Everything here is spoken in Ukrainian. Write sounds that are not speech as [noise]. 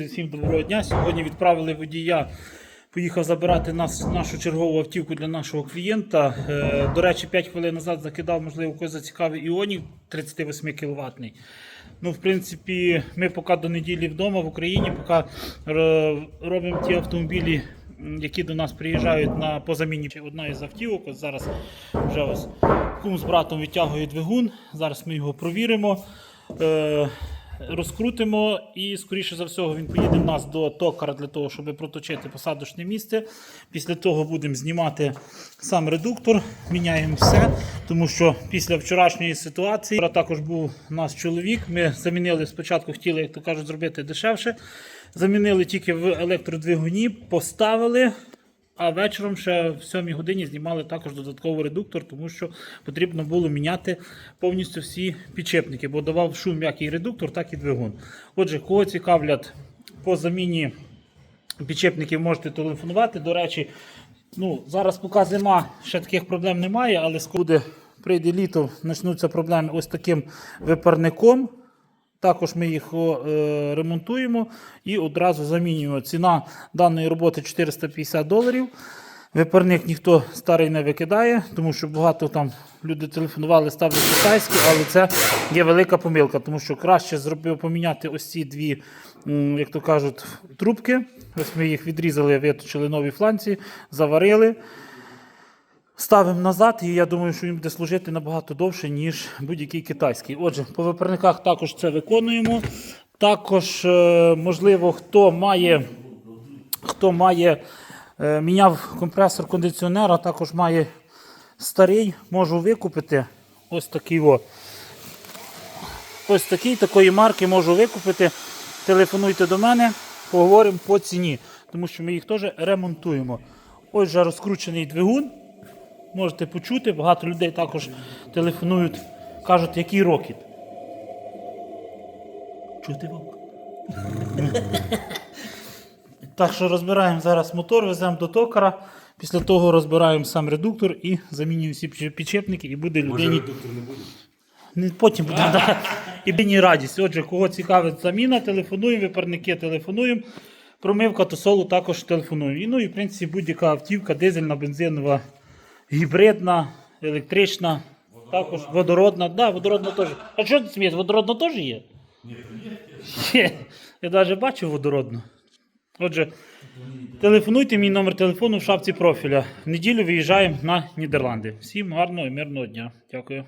Всім доброго дня. Сьогодні відправили водія. Поїхав забирати нас, нашу чергову автівку для нашого клієнта. Е, до речі, 5 хвилин назад закидав, можливо, когось зацікавий Іонів 38 кВт. Ну, в принципі, ми поки до неділі вдома в Україні, поки е, робимо ті автомобілі, які до нас приїжджають на по заміні. Одна із автівок. Ось зараз вже ось кум з братом відтягує двигун. Зараз ми його провіримо. Е, розкрутимо і, скоріше за всього, він поїде в нас до токара для того, щоб проточити посадочне місце. Після того будемо знімати сам редуктор, міняємо все, тому що після вчорашньої ситуації також був у нас чоловік. Ми замінили спочатку, хотіли, як то кажуть, зробити дешевше. Замінили тільки в електродвигуні, поставили. А вечором ще в 7 годині знімали також додатковий редуктор, тому що потрібно було міняти повністю всі підчепники, бо давав шум як і редуктор, так і двигун. Отже, кого цікавлять по заміні підчепників, можете телефонувати. До речі, ну, зараз поки зима, ще таких проблем немає, але буде, прийде літо, почнуться проблеми ось таким випарником. Також ми їх е, ремонтуємо і одразу замінюємо. Ціна даної роботи 450 доларів. Випарник ніхто старий не викидає, тому що багато там люди телефонували, ставлять китайські, але це є велика помилка, тому що краще зробив поміняти ось ці дві, як то кажуть, трубки. Ось ми їх відрізали, виточили нові фланці, заварили. Ставимо назад, і я думаю, що він буде служити набагато довше, ніж будь-який китайський. Отже, по випарниках також це виконуємо. Також, е, можливо, хто має, хто має е, міняв компресор кондиціонера, також має старий, можу викупити. Ось такий о. Ось такий такої марки можу викупити. Телефонуйте до мене, поговоримо по ціні, тому що ми їх теж ремонтуємо. Ось вже розкручений двигун. Можете почути, багато людей також телефонують, кажуть, який рокіт. Чути вовк? [laughs] так що розбираємо зараз мотор, веземо до токара. Після того розбираємо сам редуктор і замінюємо всі підчеп- підчепники, і буде Може, людині. редуктор не буде? Не потім буде да. і мені радість. Отже, кого цікавить заміна, телефонуємо, випарники телефонуємо. Промивка то соло також телефонуємо. І ну і в принципі будь-яка автівка, дизельна, бензинова, гібридна, електрична, також водородна. Да, водородна теж. А що ти смієш? Водородна теж є? Є. Я навіть бачив водородну. Отже, телефонуйте мій номер телефону в шапці профіля. В неділю виїжджаємо на Нідерланди. Всім гарного і мирного дня. Дякую.